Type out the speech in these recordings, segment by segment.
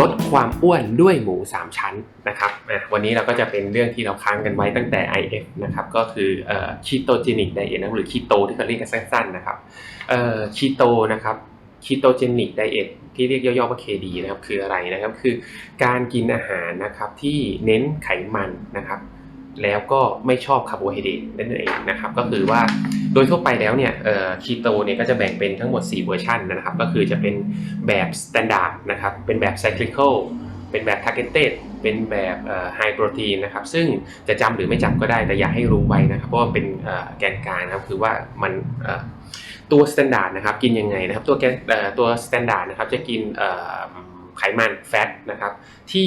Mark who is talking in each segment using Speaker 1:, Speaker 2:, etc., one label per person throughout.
Speaker 1: ลดความอ้วนด้วยหมู 3 ชั้นนะครับวันนี้เราก็จะเป็นเรื่องที่เราค้างกันไว้ตั้งแต่ IF นะครับก็คือเอ่อ ketogenic diet นะหรือ keto ที่เขาเรียกกันสั้นๆนะครับเอ่อ keto นะครับ ketogenic diet ที่เรียกย่อๆว่า KD นะครับคืออะไรนะครับคือการกินอาหารนะครับที่เน้นไขมันนะครับแล้วก็ไม่ชอบคาร์โบไฮเดรตนั่นเองนะครับก็คือว่า โดยทั่วไปแล้วเนี่ยเอ่อคีโตเนี่ยก็จะแบ่งเป็นทั้งหมด 4 เวอร์ชันนะครับ ก็คือจะเป็นแบบสแตนดาร์ดนะครับ เป็นแบบไซคลิ c a l เป็นแบบ targeted เป็นแบบไฮโปรตีนนะครับ ซึ่งจะจำหรือไม่จำก็ได้แต่อยากให้รู้ไว้นะครับ เพราะว่าเป็นแกนกลางนะครับ คือว่ามันตัวสแตนดาร์ดนะครับ กินยังไงนะครับ ตัวแกนตัวสแตนดาร์ดนะครับ จะกินไขมันแฟตนะครับ ที่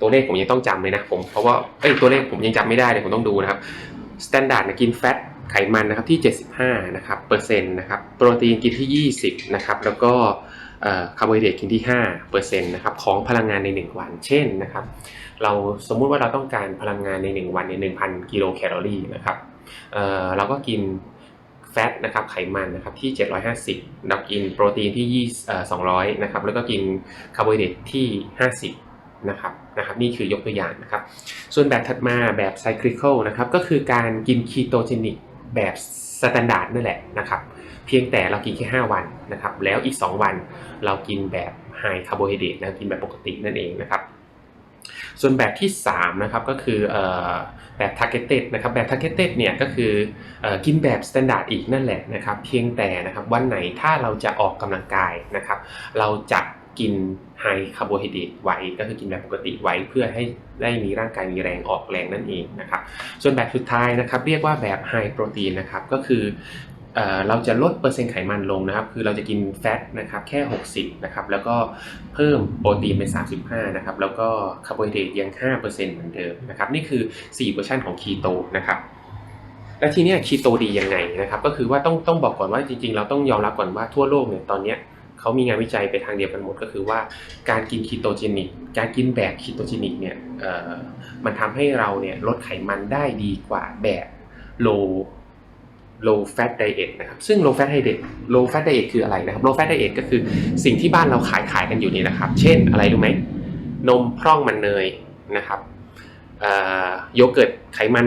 Speaker 1: ตัวเลขผมยังต้องจำเลยนะผม เพราะว่าเอ้ยตัวเลขผมยังจำไม่ได้เลยผมต้องดูนะครับสแตนดาร์ดกินแฟต ไขมันนะครับที่ 75นะครับเปอร์เซ็นต์นะครับโปรตีนกินที่ 20นะครับแล้วก็คาร์โบไฮเดรตกินที่5เปอร์เซ็นต์นะครับของพลังงานใน 1 วัน เช่นนะครับเราสมมุติว่าเราต้องการพลังงานใน 1 วันใน1,000 กิโลแคลอรี่นะครับเเราก็กินแฟตนะครับไขมันนะครับที่ 750เรากินโปรตีนที่20เอ่อ200นะครับแล้วก็กินคาร์โบไฮเดรตที่ 50นะครับนะครับนี่คือยกตัวอย่างนะครับ ส่วนแบบถัดมาแบบไซคลิ c a l นะครับก็คือการกินคีโตเจนิก แบบสแตนดาร์ดนั่นแหละนะครับ เพียงแต่เรากินแค่ 5 วันนะครับ แล้วอีก 2 วันเรากินแบบไฮคาร์โบไฮเดรตนะกินแบบปกตินั่นเองนะครับ ส่วนแบบที่ 3 นะครับก็คืออแบบ targeted นะครับแบบ targeted เนี่ยก็คือออกินแบบ standard อีกนั่นแหละนะครับ เพียงแต่นะครับวันไหนถ้าเราจะออกกำลังกายนะครับ เราจะ กินไฮคาร์โบไฮเดรตไว้ก็คือกินแบบปกติไว้เพื่อให้ได้มีร่างกายมีแรงออกแรงนั่นเองนะครับ ส่วนแบบสุดท้ายนะครับ เรียกว่าแบบไฮโปรตีนนะครับก็คือเราจะลดเปอร์เซ็นต์ไขมันลงนะครับ คือเราจะกินแฟตนะครับแค่ 60นะครับ แล้วก็เพิ่มโปรตีนเป็น 35นะครับ แล้วก็คาร์โบไฮเดรตยัง 5%เหมือนเดิมนะครับ นี่คือ 4 เวอร์ชันของคีโตนะครับ และทีเนี้ยคีโตดียังไงนะครับ ก็คือว่าต้องต้องบอกก่อนว่าจริงๆ เราต้องยอมรับก่อนว่าทั่วโลกเนี่ยตอนเนี้ย เขามีงานวิจัยไปทางเดียวกันหมดก็คือว่าการกินคีโตเจนิก การกินแบบคีโตเจนิกเนี่ยมันทำให้เราเนี่ยลดไขมันได้ดีกว่าแบบ low low fat diet นะครับ ซึ่ง low fat diet low fat diet คืออะไรนะครับ low fat diet ก็คือสิ่งที่บ้านเราขายขายกันอยู่นี่นะครับ เช่นอะไรรู้ไหม นมพร่องมันเนยนะครับโยเกิร์ตไขมัน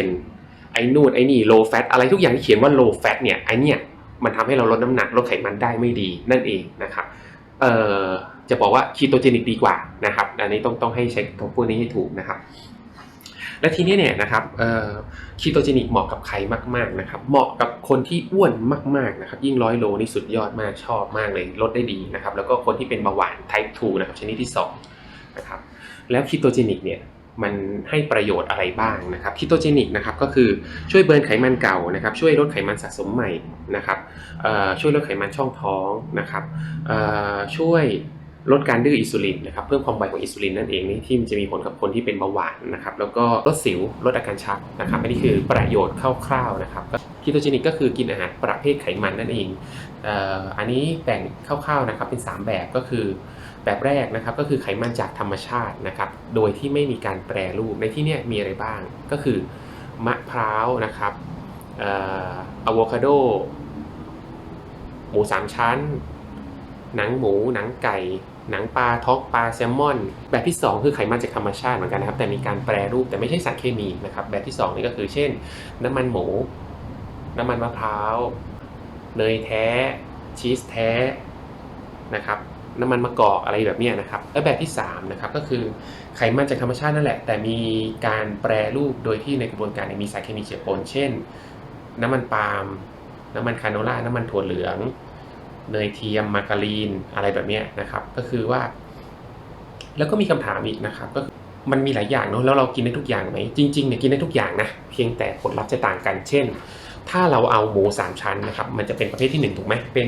Speaker 1: 0%ไอ้นู่นไอ้นี่ low fat อะไรทุกอย่างที่เขียนว่า low fat เนี่ยไอเนี่ย มันทำให้เราลดน้ำหนักลดไขมันได้ไม่ดีนั่นเองนะครับเอ่อจะบอกว่าคีโตเจนิกดีกว่านะครับ อันนี้ต้องต้องให้ใช้ตัวพวกนี้ให้ถูกนะครับ และทีนี้เนี่ยนะครับคีโตเจนิกเหมาะกับใครมาก ๆนะครับ เหมาะกับคนที่อ้วนมากๆนะครับ ยิ่งร้อยโลนี่สุดยอดมากชอบมากเลยลดได้ดีนะครับ แล้วก็คนที่เป็นเบาหวาน type 2นะครับชนิดที่2นะครับ แล้วคีโตเจนิกเนี่ย มันให้ประโยชน์อะไรบ้างนะครับคีโตเจนิกนะครับก็คือช่วยเบิร์นไขมันเก่านะครับช่วยลดไขมันสะสมใหม่นะครับช่วยลดไขมันช่องท้องนะครับช่วย ลดการดื้ออินซูลินนะครับเพิ่มความไวของอินซูลินนั่นเองนี่ที่จะมีผลกับคนที่เป็นเบาหวานนะครับแล้วก็ลดสิวลดอาการชักนะครับอันนี้คือประโยชน์คร่าวๆนะครับคีโตเจนิกก็คือกินอาหารประเภทไขมันนั่นเองเอ,อ,อันนี้แบ่งคร่าวๆนะครับเป็น 3 แบบก็คือแบบแรกนะครับก็คือไขมันจากธรรมชาตินะครับโดยที่ไม่มีการแปรรูปในที่นี้มีอะไรบ้างก็คือมะพร้าวนะครับอะโวคาโดหมูสามชั้น หนังหมูหนังไก่ หนังปลาท็อกปลาแซลมอน แบบที่ 2 คือไขมันจากธรรมชาติเหมือนกันนะครับ แต่มีการแปรรูปแต่ไม่ใช่สารเคมีนะครับแบบที่ 2 นี่ก็คือเช่น น้ำมันหมู น้ำมันมะพร้าวเนยแท้ชีสแท้นะครับน้ำมันมะกอกอะไรแบบนี้นะครับและแบบที่3นะครับก็คือไขมันจากธรรมชาตินั่นแหละ แต่มีการแปรรูปโดยที่ในกระบวนการมีสารเคมีเจือปนเช่น น้ำมันปาล์มน้ำมันคาโนล่าน้ำมันถั่วเหลือง เนยเทียมมาการีนอะไรแบบนี้นะครับ ก็คือว่า แล้วก็มีคำถามอีกนะครับ ก็คือมันมีหลายอย่างเนาะแล้วเรากินได้ทุกอย่างไหมจริงๆเนี่ยกินได้ทุกอย่างนะเพียงแต่ผลลัพธ์จะต่างกัน เช่น ถ้าเราเอาหมูสามชั้นนะครับ มันจะเป็นประเภทที่หนึ่งถูกไหมเป็น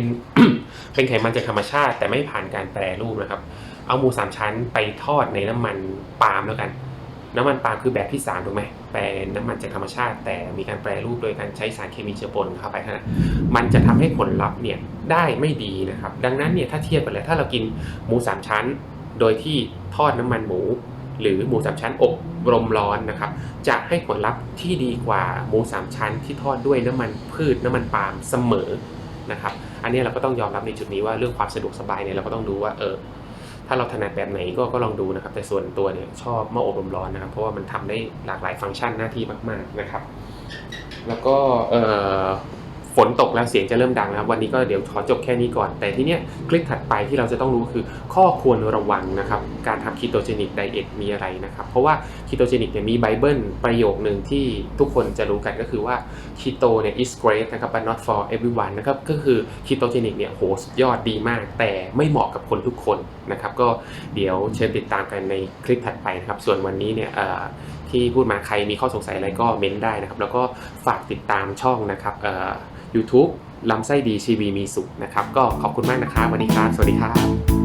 Speaker 1: เป็นไขมันจากธรรมชาติ แต่ไม่ผ่านการแปรรูปนะครับ เอาหมูสามชั้นไปทอดในน้ำมันปาล์มแล้วกัน น้ำมันปาล์มคือแบบที่สามถูกไหม แปรน้ำมันจากธรรมชาติ แต่มีการแปรรูปโดยการใช้สารเคมีเชื้อปนเข้าไปนั้นมันจะทำให้ผลลัพธ์เนี่ยได้ไม่ดีนะครับ ดังนั้นเนี่ยถ้าเทียบกันเลยถ้าเรากินหมูสามชั้น โดยที่ทอดน้ำมันหมู หรือหมูสามชั้นอบรมร้อนนะครับ จะให้ผลลัพธ์ที่ดีกว่าหมูสามชั้น ที่ทอดด้วยน้ำมันพืชน้ำมันปาล์มเสมอนะครับ อันนี้เราก็ต้องยอมรับในจุดนี้ว่าเรื่องความสะดวกสบายเนี่ยเราก็ต้องดูว่าเออ ถ้าเราถนัดแบบไหนก็ก็ลองดูนะครับ แต่ส่วนตัวเนี่ยชอบหม้ออบลมร้อนนะครับ เพราะว่ามันทำได้หลากหลายฟังก์ชันหน้าที่มาก ๆนะครับ แล้วก็เอ่อ ฝนตกแล้วเสียงจะเริ่มดังนะครับวันนี้ก็เดี๋ยวขอจบแค่นี้ก่อน แต่ทีเนี้ยคลิปถัดไปที่เราจะต้องรู้คือข้อควรระวังนะครับการทำคีโตเจนิกไดเอทมีอะไรนะครับเพราะว่าคีโตเจนิกเนี่ยมีไบเบิลประโยคหนึ่งที่ทุกคนจะรู้กันก็คือว่าคีโตเนี่ย is great นะครับ but not for everyone นะครับก็คือคีโตเจนิกเนี่ยโหสุดยอดดีมาก แต่ไม่เหมาะกับคนทุกคนนะครับก็เดี๋ยวเชิญติดตามกันในคลิปถัดไปนะครับส่วนวันนี้เนี่ยที่พูดมาใครมีข้อสงสัยอะไรก็เม้นได้นะครับ แล้วก็ฝากติดตามช่องนะครับ YouTube ลำไส้ดีชีวีมีสุขนะครับ ก็ขอบคุณมากนะครับวันนี้ครับ สวัสดีครับ